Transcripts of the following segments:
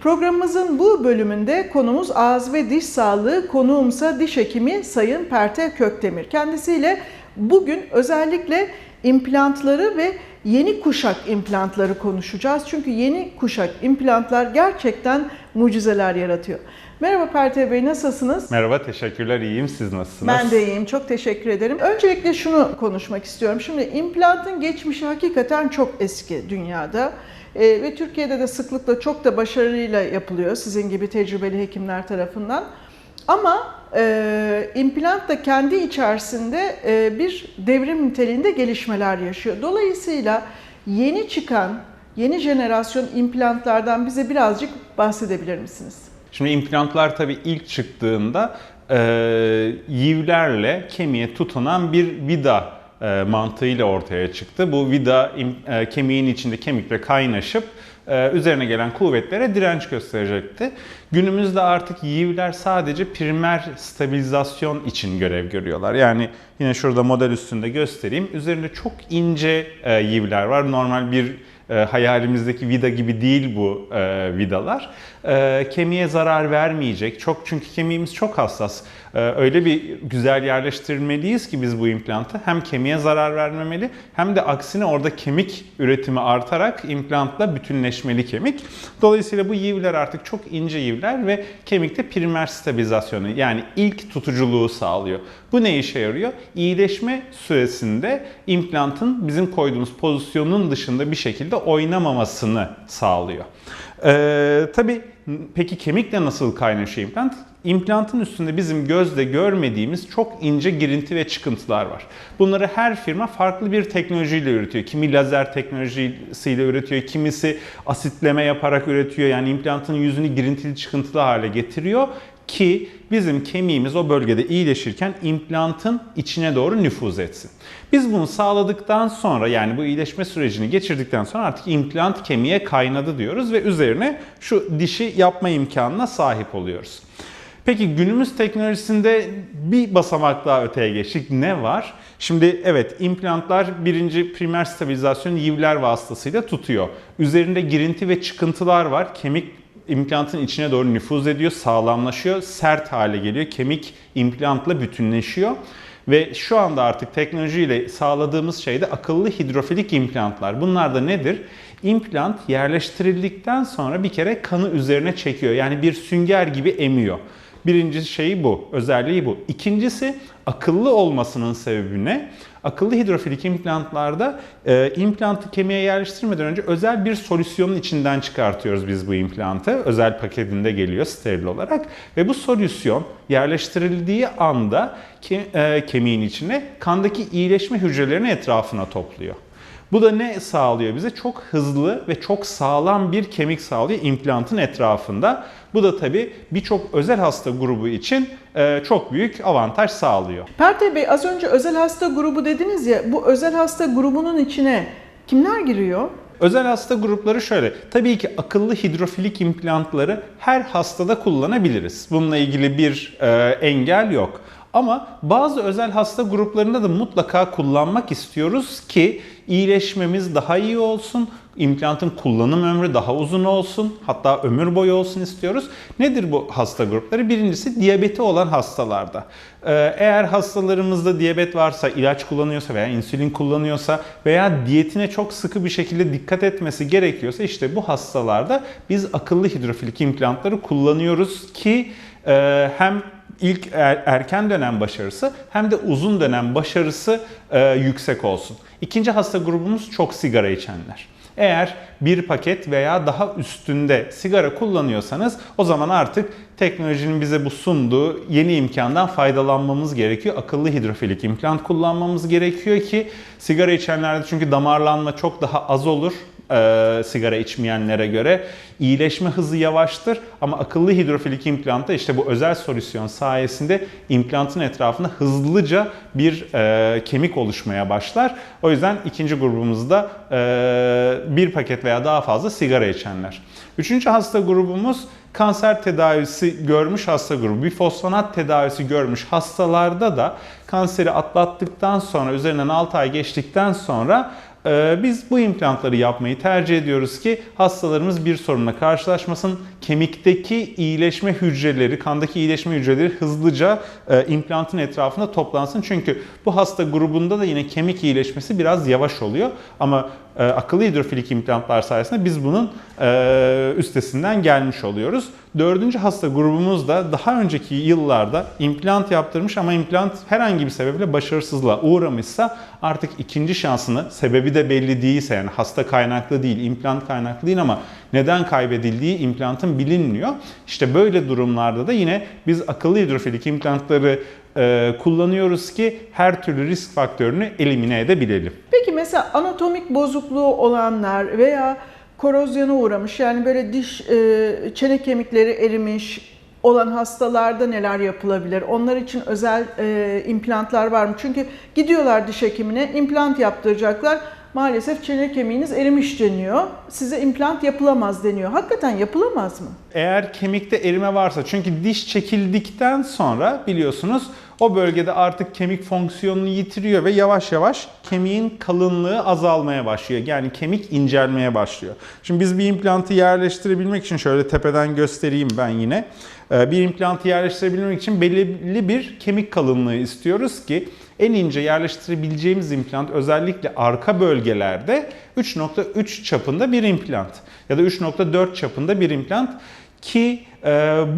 Programımızın bu bölümünde konumuz ağız ve diş sağlığı, konuğumsa diş hekimi Sayın Pertev Kökdemir. Kendisiyle bugün özellikle implantları ve yeni kuşak implantları konuşacağız. Çünkü yeni kuşak implantlar gerçekten mucizeler yaratıyor. Merhaba Pertev Bey nasılsınız? Merhaba, teşekkürler. İyiyim. Siz nasılsınız? Ben de iyiyim. Çok teşekkür ederim. Öncelikle şunu konuşmak istiyorum. Şimdi implantın geçmişi hakikaten çok eski dünyada. Ee, ve Türkiye'de de sıklıkla çok da başarıyla yapılıyor sizin gibi tecrübeli hekimler tarafından. Ama e, implant da kendi içerisinde e, bir devrim niteliğinde gelişmeler yaşıyor. Dolayısıyla yeni çıkan, yeni jenerasyon implantlardan bize birazcık bahsedebilir misiniz? Şimdi implantlar tabii ilk çıktığında e, yivlerle kemiğe tutunan bir vida e, mantığıyla ortaya çıktı. Bu vida e, kemiğin içinde kemikle kaynaşıp e, üzerine gelen kuvvetlere direnç gösterecekti. Günümüzde artık yivler sadece primer stabilizasyon için görev görüyorlar. Yani yine şurada model üstünde göstereyim. Üzerinde çok ince e, yivler var. Normal bir e, hayalimizdeki vida gibi değil bu e, vidalar. E, kemiğe zarar vermeyecek. Çok çünkü kemiğimiz çok hassas. E, öyle bir güzel yerleştirmeliyiz ki biz bu implantı hem kemiğe zarar vermemeli hem de aksine orada kemik üretimi artarak implantla bütünleşmeli kemik. Dolayısıyla bu yivler artık çok ince yivler ve kemikte primer stabilizasyonu yani ilk tutuculuğu sağlıyor. Bu ne işe yarıyor? İyileşme süresinde implantın bizim koyduğumuz pozisyonun dışında bir şekilde oynamamasını sağlıyor. Ee, tabii peki kemikle nasıl kaynaşıyor implant? İmplantın üstünde bizim gözle görmediğimiz çok ince girinti ve çıkıntılar var. Bunları her firma farklı bir teknolojiyle üretiyor. Kimi lazer teknolojisiyle üretiyor, kimisi asitleme yaparak üretiyor. Yani implantın yüzünü girintili çıkıntılı hale getiriyor ki bizim kemiğimiz o bölgede iyileşirken implantın içine doğru nüfuz etsin. Biz bunu sağladıktan sonra yani bu iyileşme sürecini geçirdikten sonra artık implant kemiğe kaynadı diyoruz ve üzerine şu dişi yapma imkanına sahip oluyoruz. Peki günümüz teknolojisinde bir basamak daha öteye geçtik. Ne var? Şimdi evet implantlar birinci primer stabilizasyon yivler vasıtasıyla tutuyor. Üzerinde girinti ve çıkıntılar var. Kemik implantın içine doğru nüfuz ediyor, sağlamlaşıyor, sert hale geliyor. Kemik implantla bütünleşiyor. Ve şu anda artık teknolojiyle sağladığımız şey de akıllı hidrofilik implantlar. Bunlar da nedir? İmplant yerleştirildikten sonra bir kere kanı üzerine çekiyor. Yani bir sünger gibi emiyor. Birinci şeyi bu, özelliği bu. İkincisi akıllı olmasının sebebi ne? Akıllı hidrofilik implantlarda e, implantı kemiğe yerleştirmeden önce özel bir solüsyonun içinden çıkartıyoruz biz bu implantı. Özel paketinde geliyor steril olarak ve bu solüsyon yerleştirildiği anda ke, e, kemiğin içine kandaki iyileşme hücrelerini etrafına topluyor. Bu da ne sağlıyor bize? Çok hızlı ve çok sağlam bir kemik sağlıyor implantın etrafında. Bu da tabii birçok özel hasta grubu için e, çok büyük avantaj sağlıyor. Pertev Bey az önce özel hasta grubu dediniz ya bu özel hasta grubunun içine kimler giriyor? Özel hasta grupları şöyle. Tabii ki akıllı hidrofilik implantları her hastada kullanabiliriz. Bununla ilgili bir e, engel yok. Ama bazı özel hasta gruplarında da mutlaka kullanmak istiyoruz ki iyileşmemiz daha iyi olsun, implantın kullanım ömrü daha uzun olsun, hatta ömür boyu olsun istiyoruz. Nedir bu hasta grupları? Birincisi diyabeti olan hastalarda. Ee, Eğer hastalarımızda diyabet varsa, ilaç kullanıyorsa veya insülin kullanıyorsa veya diyetine çok sıkı bir şekilde dikkat etmesi gerekiyorsa işte bu hastalarda biz akıllı hidrofilik implantları kullanıyoruz ki e, hem ilk er- erken dönem başarısı hem de uzun dönem başarısı e, yüksek olsun. İkinci hasta grubumuz çok sigara içenler. Eğer bir paket veya daha üstünde sigara kullanıyorsanız o zaman artık teknolojinin bize bu sunduğu yeni imkandan faydalanmamız gerekiyor. Akıllı hidrofilik implant kullanmamız gerekiyor ki sigara içenlerde çünkü damarlanma çok daha az olur e, sigara içmeyenlere göre iyileşme hızı yavaştır ama akıllı hidrofilik implantta işte bu özel solüsyon sayesinde implantın etrafında hızlıca bir e, kemik oluşmaya başlar. O yüzden ikinci grubumuzda e, bir paket veya daha fazla sigara içenler. Üçüncü hasta grubumuz kanser tedavisi görmüş hasta grubu, bifosfonat tedavisi görmüş hastalarda da kanseri atlattıktan sonra üzerinden 6 ay geçtikten sonra biz bu implantları yapmayı tercih ediyoruz ki hastalarımız bir sorunla karşılaşmasın, kemikteki iyileşme hücreleri, kandaki iyileşme hücreleri hızlıca e, implantın etrafında toplansın. Çünkü bu hasta grubunda da yine kemik iyileşmesi biraz yavaş oluyor. Ama e, akıllı hidrofilik implantlar sayesinde biz bunun e, üstesinden gelmiş oluyoruz. Dördüncü hasta grubumuz da daha önceki yıllarda implant yaptırmış ama implant herhangi bir sebeple başarısızlığa uğramışsa artık ikinci şansını sebebi de belli değilse yani hasta kaynaklı değil, implant kaynaklı değil ama neden kaybedildiği implantın bilinmiyor. İşte böyle durumlarda da yine biz akıllı hidrofilik implantları e, kullanıyoruz ki her türlü risk faktörünü elimine edebilelim. Peki mesela anatomik bozukluğu olanlar veya korozyona uğramış yani böyle diş e, çene kemikleri erimiş olan hastalarda neler yapılabilir? Onlar için özel e, implantlar var mı? Çünkü gidiyorlar diş hekimine implant yaptıracaklar. Maalesef çene kemiğiniz erimiş deniyor. Size implant yapılamaz deniyor. Hakikaten yapılamaz mı? Eğer kemikte erime varsa çünkü diş çekildikten sonra biliyorsunuz o bölgede artık kemik fonksiyonunu yitiriyor ve yavaş yavaş kemiğin kalınlığı azalmaya başlıyor. Yani kemik incelmeye başlıyor. Şimdi biz bir implantı yerleştirebilmek için şöyle tepeden göstereyim ben yine. Ee, Bir implantı yerleştirebilmek için belirli bir kemik kalınlığı istiyoruz ki en ince yerleştirebileceğimiz implant özellikle arka bölgelerde 3.3 çapında bir implant ya da 3.4 çapında bir implant ki e,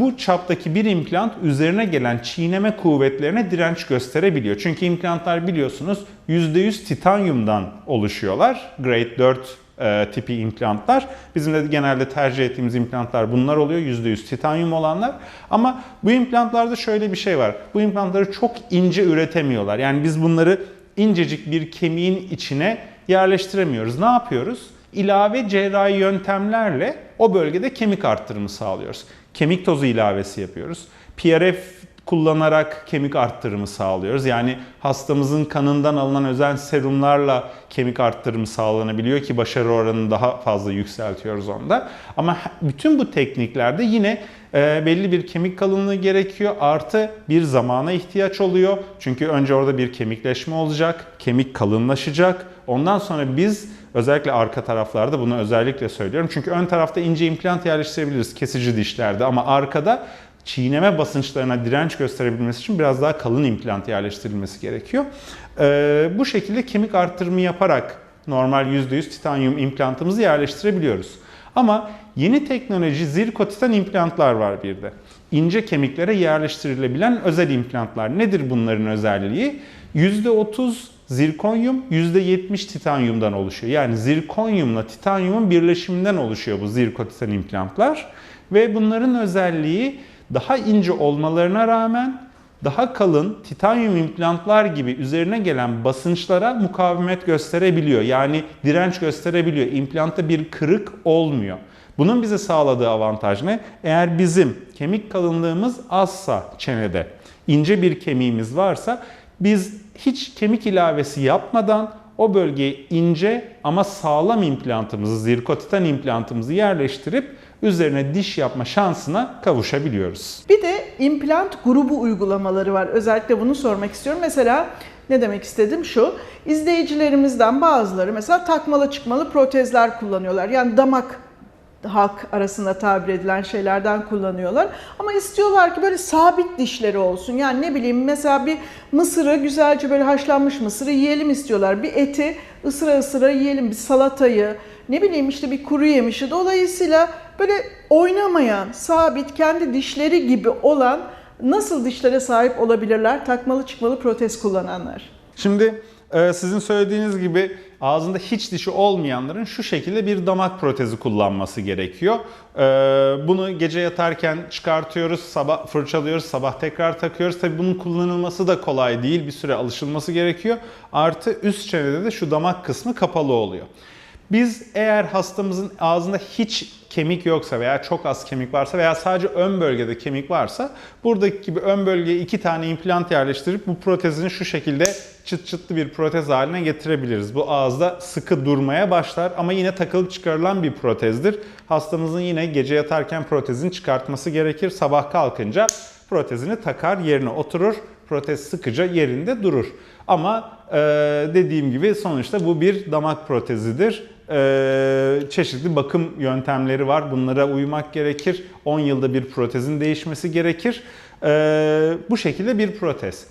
bu çaptaki bir implant üzerine gelen çiğneme kuvvetlerine direnç gösterebiliyor. Çünkü implantlar biliyorsunuz %100 titanyumdan oluşuyorlar. Grade 4 e, tipi implantlar. Bizim de genelde tercih ettiğimiz implantlar bunlar oluyor. %100 titanyum olanlar. Ama bu implantlarda şöyle bir şey var. Bu implantları çok ince üretemiyorlar. Yani biz bunları incecik bir kemiğin içine yerleştiremiyoruz. Ne yapıyoruz? İlave cerrahi yöntemlerle o bölgede kemik arttırımı sağlıyoruz. Kemik tozu ilavesi yapıyoruz. PRF kullanarak kemik arttırımı sağlıyoruz. Yani hastamızın kanından alınan özel serumlarla kemik arttırımı sağlanabiliyor ki başarı oranını daha fazla yükseltiyoruz onda. Ama bütün bu tekniklerde yine e, belli bir kemik kalınlığı gerekiyor. Artı bir zamana ihtiyaç oluyor. Çünkü önce orada bir kemikleşme olacak. Kemik kalınlaşacak. Ondan sonra biz özellikle arka taraflarda bunu özellikle söylüyorum. Çünkü ön tarafta ince implant yerleştirebiliriz kesici dişlerde ama arkada çiğneme basınçlarına direnç gösterebilmesi için biraz daha kalın implant yerleştirilmesi gerekiyor. Ee, bu şekilde kemik arttırımı yaparak normal %100 titanyum implantımızı yerleştirebiliyoruz. Ama yeni teknoloji zirkotitan implantlar var bir de. İnce kemiklere yerleştirilebilen özel implantlar. Nedir bunların özelliği? %30 zirkonyum, %70 titanyumdan oluşuyor. Yani zirkonyumla titanyumun birleşiminden oluşuyor bu zirkotitan implantlar. Ve bunların özelliği daha ince olmalarına rağmen daha kalın titanyum implantlar gibi üzerine gelen basınçlara mukavemet gösterebiliyor. Yani direnç gösterebiliyor. İmplantta bir kırık olmuyor. Bunun bize sağladığı avantaj ne? Eğer bizim kemik kalınlığımız azsa çenede, ince bir kemiğimiz varsa biz hiç kemik ilavesi yapmadan o bölgeye ince ama sağlam implantımızı, zirkotitan implantımızı yerleştirip üzerine diş yapma şansına kavuşabiliyoruz. Bir de implant grubu uygulamaları var. Özellikle bunu sormak istiyorum. Mesela ne demek istedim şu. İzleyicilerimizden bazıları mesela takmalı çıkmalı protezler kullanıyorlar. Yani damak halk arasında tabir edilen şeylerden kullanıyorlar. Ama istiyorlar ki böyle sabit dişleri olsun. Yani ne bileyim mesela bir mısırı güzelce böyle haşlanmış mısırı yiyelim istiyorlar. Bir eti ısıra ısıra yiyelim. Bir salatayı ne bileyim işte bir kuru yemişi. Dolayısıyla böyle oynamayan, sabit, kendi dişleri gibi olan nasıl dişlere sahip olabilirler takmalı çıkmalı protez kullananlar? Şimdi e, sizin söylediğiniz gibi ağzında hiç dişi olmayanların şu şekilde bir damak protezi kullanması gerekiyor. E, Bunu gece yatarken çıkartıyoruz, sabah fırçalıyoruz, sabah tekrar takıyoruz. Tabii bunun kullanılması da kolay değil, bir süre alışılması gerekiyor. Artı üst çenede de şu damak kısmı kapalı oluyor. Biz eğer hastamızın ağzında hiç kemik yoksa veya çok az kemik varsa veya sadece ön bölgede kemik varsa buradaki gibi ön bölgeye iki tane implant yerleştirip bu protezini şu şekilde çıt çıtlı bir protez haline getirebiliriz. Bu ağızda sıkı durmaya başlar ama yine takılıp çıkarılan bir protezdir. Hastamızın yine gece yatarken protezini çıkartması gerekir. Sabah kalkınca protezini takar yerine oturur. Protez sıkıca yerinde durur. Ama e, dediğim gibi sonuçta bu bir damak protezidir. E, çeşitli bakım yöntemleri var. Bunlara uymak gerekir. 10 yılda bir protezin değişmesi gerekir. E, bu şekilde bir protez.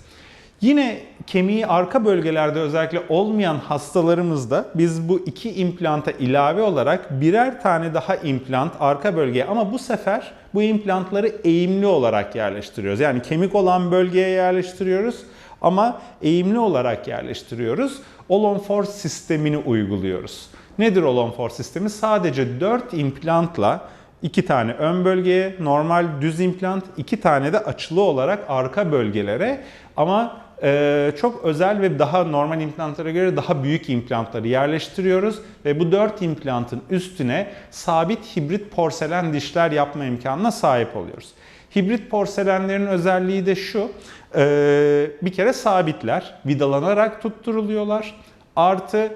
Yine kemiği arka bölgelerde özellikle olmayan hastalarımızda biz bu iki implanta ilave olarak birer tane daha implant arka bölgeye ama bu sefer bu implantları eğimli olarak yerleştiriyoruz. Yani kemik olan bölgeye yerleştiriyoruz ama eğimli olarak yerleştiriyoruz. All on four sistemini uyguluyoruz. Nedir All on four sistemi? Sadece 4 implantla iki tane ön bölgeye, normal düz implant, iki tane de açılı olarak arka bölgelere ama e, çok özel ve daha normal implantlara göre daha büyük implantları yerleştiriyoruz ve bu 4 implantın üstüne sabit hibrit porselen dişler yapma imkanına sahip oluyoruz. Hibrit porselenlerin özelliği de şu, e, bir kere sabitler, vidalanarak tutturuluyorlar. Artı